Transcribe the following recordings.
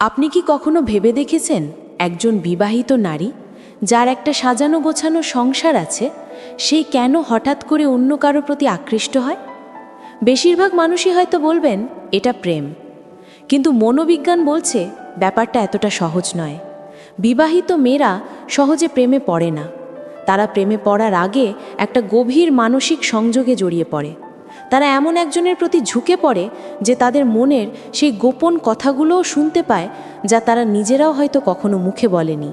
আপনি কি কখনো ভেবে দেখেছেন একজন বিবাহিত নারী, যার একটা সাজানো গোছানো সংসার আছে সেই কেন হঠাৎ করে অন্য কারও প্রতি আকৃষ্ট হয়? বেশিরভাগ মানুষই হয়তো বলবেন, এটা প্রেম। কিন্তু মনোবিজ্ঞান বলছে, ব্যাপারটা এতটা সহজ নয়। বিবাহিত মেয়েরা সহজে প্রেমে পড়ে না। তারা প্রেমে পড়ার আগে একটা গভীর মানসিক সংযোগে জড়িয়ে পড়ে। তারা এমন একজনের প্রতি ঝুঁকে পড়ে যে তাদের মনের সেই গোপন কথাগুলোও শুনতে পায় যা তারা নিজেরাও হয়তো কখনো মুখে বলেনি।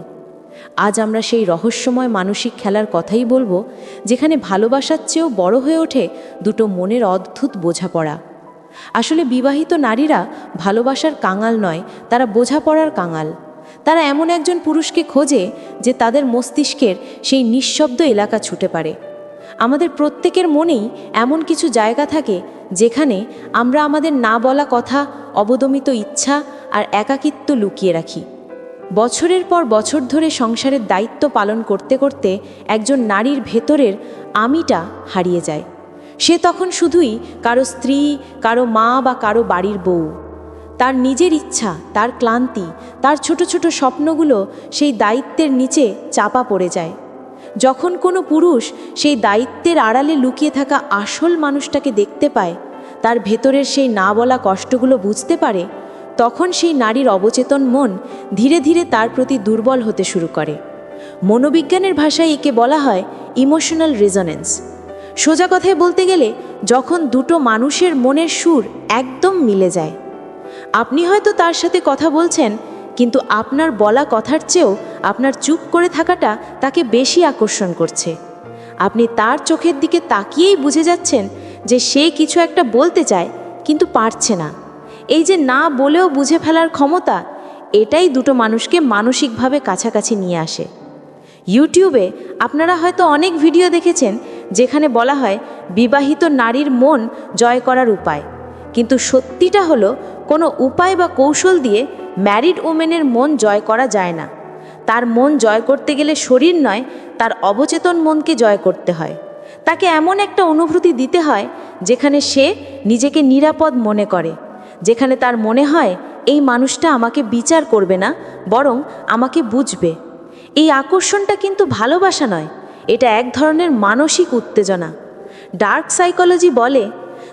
আজ আমরা সেই রহস্যময় মানসিক খেলার কথাই বলব, যেখানে ভালোবাসার চেয়েও বড় হয়ে ওঠে দুটো মনের অদ্ভুত বোঝাপড়া। আসলে বিবাহিত নারীরা ভালোবাসার কাঙাল নয়, তারা বোঝাপড়ার কাঙাল। তারা এমন একজন পুরুষকে খোঁজে যে তাদের মস্তিষ্কের সেই নিঃশব্দ এলাকা ছুটে পারে। আমাদের প্রত্যেকের মনেই এমন কিছু জায়গা থাকে যেখানে আমরা আমাদের না বলা কথা, অবদমিত ইচ্ছা আর একাকিত্ব লুকিয়ে রাখি। বছরের পর বছর ধরে সংসারের দায়িত্ব পালন করতে করতে একজন নারীর ভেতরের আমিটা হারিয়ে যায়। সে তখন শুধুই কারও স্ত্রী, কারও মা বা কারও বাড়ির বউ। তার নিজের ইচ্ছা, তার ক্লান্তি, তার ছোট ছোট স্বপ্নগুলো সেই দায়িত্বের নিচে চাপা পড়ে যায়। যখন কোনো পুরুষ সেই দায়িত্বের আড়ালে লুকিয়ে থাকা আসল মানুষটাকে দেখতে পায়, তার ভেতরের সেই না বলা কষ্টগুলো বুঝতে পারে, তখন সেই নারীর অবচেতন মন ধীরে ধীরে তার প্রতি দুর্বল হতে শুরু করে। মনোবিজ্ঞানের ভাষায় একে বলা হয় ইমোশনাল রেজনেন্স। সোজা কথায় বলতে গেলে, যখন দুটো মানুষের মনের সুর একদম মিলে যায়। আপনি হয়তো তার সাথে কথা বলছেন কিন্তু আপনার বলা কথার চেয়েও আপনার চুপ করে থাকাটা তাকে বেশি আকর্ষণ করছে। আপনি তার চোখের দিকে তাকিয়েই বুঝে যাচ্ছেন যে সে কিছু একটা বলতে চায়, কিন্তু পারছে না। এই যে না বলেও বুঝে ফেলার ক্ষমতা, এটাই দুটো মানুষকে মানসিকভাবে কাছাকাছি নিয়ে আসে। ইউটিউবে আপনারা হয়তো অনেক ভিডিও দেখেছেন যেখানে বলা হয় বিবাহিত নারীর মন জয় করার উপায়। কিন্তু সত্যিটা হলো, কোনো উপায় বা কৌশল দিয়ে ম্যারিড ওমেনের মন জয় করা যায় না। তার মন জয় করতে গেলে শরীর নয়, তার অবচেতন মনকে জয় করতে হয়। তাকে এমন একটা অনুভূতি দিতে হয়, যেখানে সে নিজেকে নিরাপদ মনে করে। যেখানে তার মনে হয়, এই মানুষটা আমাকে বিচার করবে না, বরং আমাকে বুঝবে। এই আকর্ষণটা কিন্তু ভালোবাসা নয়, এটা এক ধরনের মানসিক উত্তেজনা। ডার্ক সাইকোলজি বলে,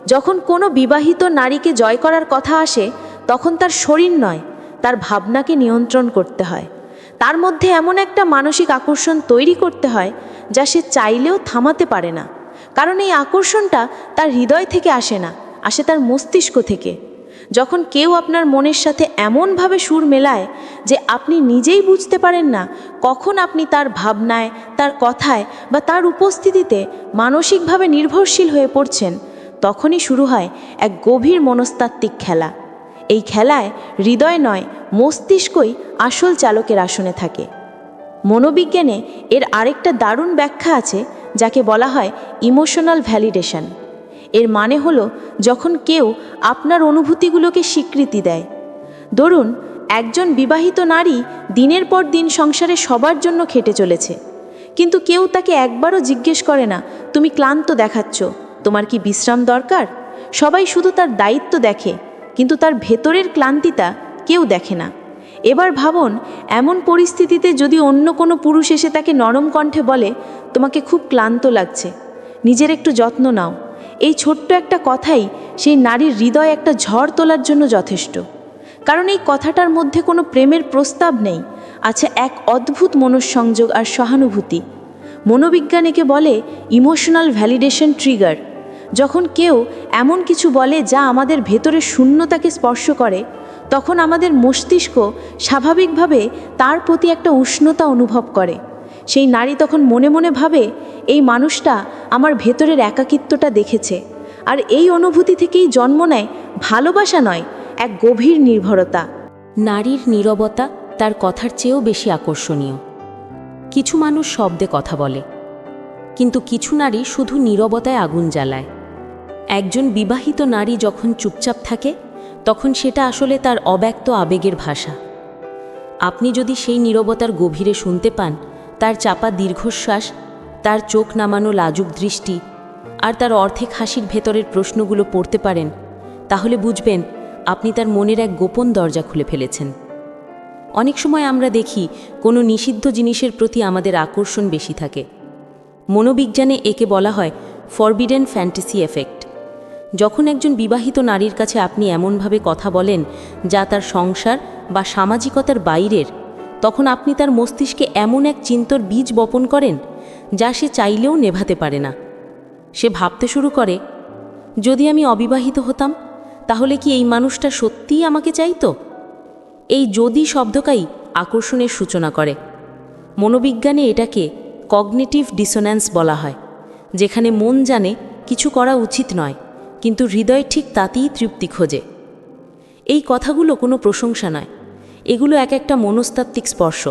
যখন কোনো বিবাহিত নারীকে জয় করার কথা আসে, তখন তার শরীর নয় তার ভাবনাকে নিয়ন্ত্রণ করতে হয়। তার মধ্যে এমন একটা মানসিক আকর্ষণ তৈরি করতে হয়, যা সে চাইলেও থামাতে পারে না। কারণ এই আকর্ষণটা তার হৃদয় থেকে আসে না, আসে তার মস্তিষ্ক থেকে। যখন কেউ আপনার মনের সাথে এমনভাবে সুর মেলায় যে আপনি নিজেই বুঝতে পারেন না কখন আপনি তার ভাবনায়, তার কথায় বা তার উপস্থিতিতে মানসিকভাবে নির্ভরশীল হয়ে পড়ছেন, তখনই শুরু হয় এক গভীর মনস্তাত্ত্বিক খেলা। এই খেলায় হৃদয় নয়, মস্তিষ্কই আসল চালকের আসনে থাকে। মনোবিজ্ঞানে এর আরেকটা দারুণ ব্যাখ্যা আছে, যাকে বলা হয় ইমোশনাল ভ্যালিডেশন। এর মানে হলো যখন কেউ আপনার অনুভূতিগুলোকে স্বীকৃতি দেয়। ধরুন, একজন বিবাহিত নারী দিনের পর দিন সংসারে সবার জন্য খেটে চলেছে। কিন্তু কেউ তাকে একবারও জিজ্ঞেস করে না, তুমি ক্লান্ত দেখাচ্ছ, তোমার কি বিশ্রাম দরকার? সবাই শুধু তার দায়িত্ব দেখে। কিন্তু তার ভেতরের ক্লান্তিটা কেউ দেখে না। এবার ভাবুন, এমন পরিস্থিতিতে যদি অন্য কোনো পুরুষ এসে তাকে নরম কণ্ঠে বলে, তোমাকে খুব ক্লান্ত লাগছে, নিজের একটু যত্ন নাও। এই ছোট্ট একটা কথাই সেই নারীর হৃদয় একটা ঝড় তোলার জন্য যথেষ্ট। কারণ এই কথাটার মধ্যে কোনো প্রেমের প্রস্তাব নেই, আছে এক অদ্ভুত মনঃসংযোগ আর সহানুভূতি। মনোবিজ্ঞান একে বলে ইমোশনাল ভ্যালিডেশন ট্রিগার। যখন কেউ এমন কিছু বলে যা আমাদের ভেতরের শূন্যতাকে স্পর্শ করে, তখন আমাদের মস্তিষ্ক স্বাভাবিকভাবে তার প্রতি একটা উষ্ণতা অনুভব করে। সেই নারী তখন মনে মনে ভাবে, এই মানুষটা আমার ভেতরের একাকিত্বটা দেখেছে। আর এই অনুভূতি থেকেই জন্ম নেয় ভালোবাসা নয়, এক গভীর নির্ভরতা। নারীর নীরবতা তার কথার চেয়েও বেশি আকর্ষণীয়। কিছু মানুষ শব্দে কথা বলে, কিন্তু কিছু নারী শুধু নীরবতায় আগুন জ্বালায়। একজন বিবাহিত নারী যখন চুপচাপ থাকে, তখন সেটা আসলে তার অব্যক্ত আবেগের ভাষা। আপনি যদি সেই নীরবতার গভীরে শুনতে পান, তার চাপা দীর্ঘশ্বাস, তার চোখ নামানো লাজুক দৃষ্টি, আর তার অর্ধেক হাসির ভেতরের প্রশ্নগুলো পড়তে পারেন, তাহলে বুঝবেন আপনি তার মনের এক গোপন দরজা খুলে ফেলেছেন। অনেক সময় আমরা দেখি কোনো নিষিদ্ধ জিনিসের প্রতি আমাদের আকর্ষণ বেশি থাকে। মনোবিজ্ঞানে একে বলা হয় ফরবিডেন ফ্যান্টাসি এফেক্ট। যখন একজন বিবাহিত নারীর কাছে আপনি এমনভাবে কথা বলেন যা তার সংসার বা সামাজিকতার বাইরের, তখন আপনি তার মস্তিষ্কে এমন এক চিন্তর বীজ বপন করেন যা সে চাইলেও নেভাতে পারে না। সে ভাবতে শুরু করে, যদি আমি অবিবাহিত হতাম, তাহলে কি এই মানুষটা সত্যিই আমাকে চাইতো? এই যদি শব্দকাই আকর্ষণের সূচনা করে। মনোবিজ্ঞানে এটাকে কগনেটিভ ডিসোন্যান্স বলা হয়, যেখানে মন জানে কিছু করা উচিত নয়। কিন্তু হৃদয় ঠিক তাতেই তৃপ্তি খোঁজে। এই কথাগুলো কোনো প্রশংসা নয়। এগুলো এক একটা মনস্তাত্ত্বিক স্পর্শ।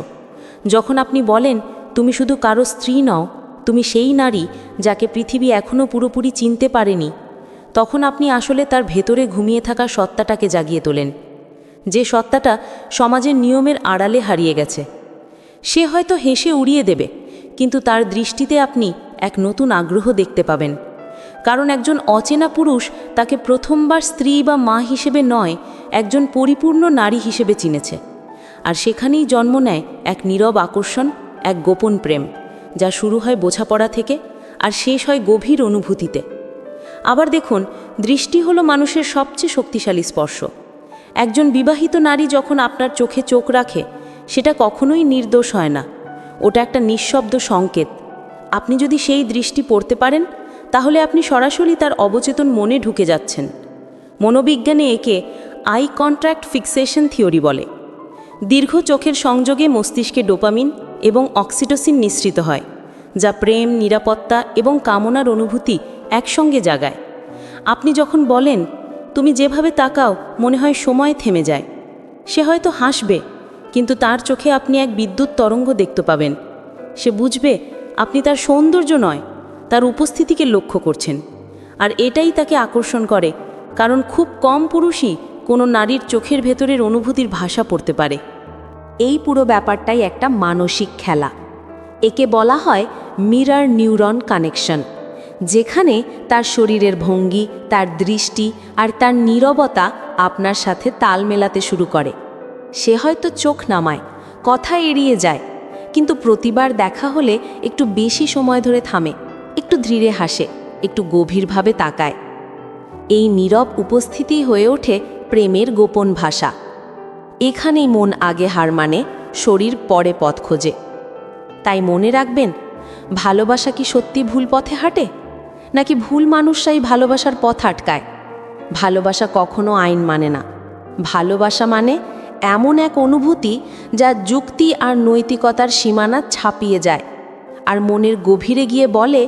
যখন আপনি বলেন, তুমি শুধু কারও স্ত্রী নও, তুমি সেই নারী যাকে পৃথিবী এখনও পুরোপুরি চিনতে পারেনি, তখন আপনি আসলে তার ভেতরে ঘুমিয়ে থাকা সত্তাটাকে জাগিয়ে তোলেন। যে সত্তাটা সমাজের নিয়মের আড়ালে হারিয়ে গেছে। সে হয়তো হেসে উড়িয়ে দেবে, কিন্তু তার দৃষ্টিতে আপনি এক নতুন আগ্রহ দেখতে পাবেন। কারণ একজন অচেনা পুরুষ তাকে প্রথমবার স্ত্রী বা মা হিসেবে নয়, একজন পরিপূর্ণ নারী হিসেবে চিনেছে। আর সেখানেই জন্ম নেয় এক নীরব আকর্ষণ, এক গোপন প্রেম, যা শুরু হয় বোঝাপড়া থেকে আর শেষ হয় গভীর অনুভূতিতে। আবার দেখুন, দৃষ্টি হলো মানুষের সবচেয়ে শক্তিশালী স্পর্শ। একজন বিবাহিত নারী যখন আপনার চোখে চোখ রাখে, সেটা কখনোই নির্দোষ হয় না। ওটা একটা নিঃশব্দ সংকেত। আপনি যদি সেই দৃষ্টি পড়তে পারেন তাহলে আপনি সরাসরি তার অবচেতন মনে ঢুকে যাচ্ছেন। মনোবিজ্ঞানে একে আই কন্ট্রাক্ট ফিক্সেশন থিওরি বলে। দীর্ঘ চোখের সংযোগে মস্তিষ্কে ডোপামিন এবং অক্সিটোসিন নিঃসৃত হয়, যা প্রেম, নিরাপত্তা এবং কামনার অনুভূতি একসঙ্গে জাগায়। আপনি যখন বলেন, তুমি যেভাবে তাকাও, মনে হয় সময় থেমে যায়। সে হয়তো হাসবে, কিন্তু তার চোখে আপনি এক বিদ্যুৎ তরঙ্গ দেখতে পাবেন। সে বুঝবে, আপনি তার সৌন্দর্য নয় তার উপস্থিতিকে লক্ষ্য করছেন। আর এটাই তাকে আকর্ষণ করে, কারণ খুব কম পুরুষই কোনো নারীর চোখের ভেতরের অনুভূতির ভাষা পড়তে পারে। এই পুরো ব্যাপারটাই একটা মানসিক খেলা। একে বলা হয় মিরার নিউরন কানেকশন, যেখানে তার শরীরের ভঙ্গি, তার দৃষ্টি আর তার নীরবতা আপনার সাথে তাল মেলাতে শুরু করে। সে হয়তো চোখ নামায়, কথা এড়িয়ে যায়, কিন্তু প্রতিবার দেখা হলে একটু বেশি সময় ধরে থামে। একটু ধীরে হাসে, একটু গভীরভাবে তাকায়। এই নীরব উপস্থিতি হয়ে ওঠে প্রেমের গোপন ভাষা। এখানেই মন আগে হার মানে শরীর পরে পথ খোঁজে। তাই মনে রাখবেন, ভালোবাসা কি সত্যি ভুল পথে হাঁটে? নাকি ভুল মানুষরাই ভালোবাসার পথ আটকায়? ভালোবাসা কখনো আইন মানে না। ভালোবাসা মানে এমন এক অনুভূতি যা যুক্তি আর নৈতিকতার সীমানা ছাপিয়ে যায়। আর মনের গভীরে গিয়ে বলে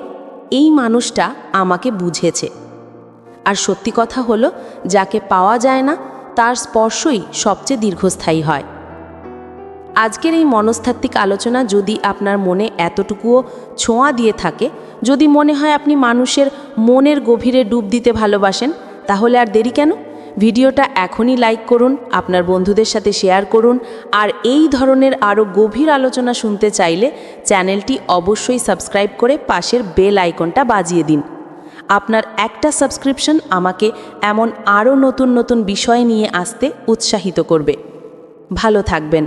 এই মানুষটা আমাকে বুঝেছে। আর সত্যি কথা হলো, যাকে পাওয়া যায় না, তার স্পর্শই সবচেয়ে দীর্ঘস্থায়ী হয়। আজকের এই মনস্তাত্ত্বিক আলোচনা যদি আপনার মনে এতটুকুও ছোঁয়া দিয়ে থাকে, যদি মনে হয় আপনি মানুষের মনের গভীরে ডুব দিতে ভালোবাসেন, তাহলে আর দেরি কেন? ভিডিওটা এখনই লাইক করুন, আপনার বন্ধুদের সাথে শেয়ার করুন, আর এই ধরনের আরও গভীর আলোচনা শুনতে চাইলে চ্যানেলটি অবশ্যই সাবস্ক্রাইব করে পাশের বেল আইকনটা বাজিয়ে দিন। আপনার একটা সাবস্ক্রিপশন আমাকে এমন আরও নতুন নতুন বিষয় নিয়ে আসতে উৎসাহিত করবে। ভালো থাকবেন।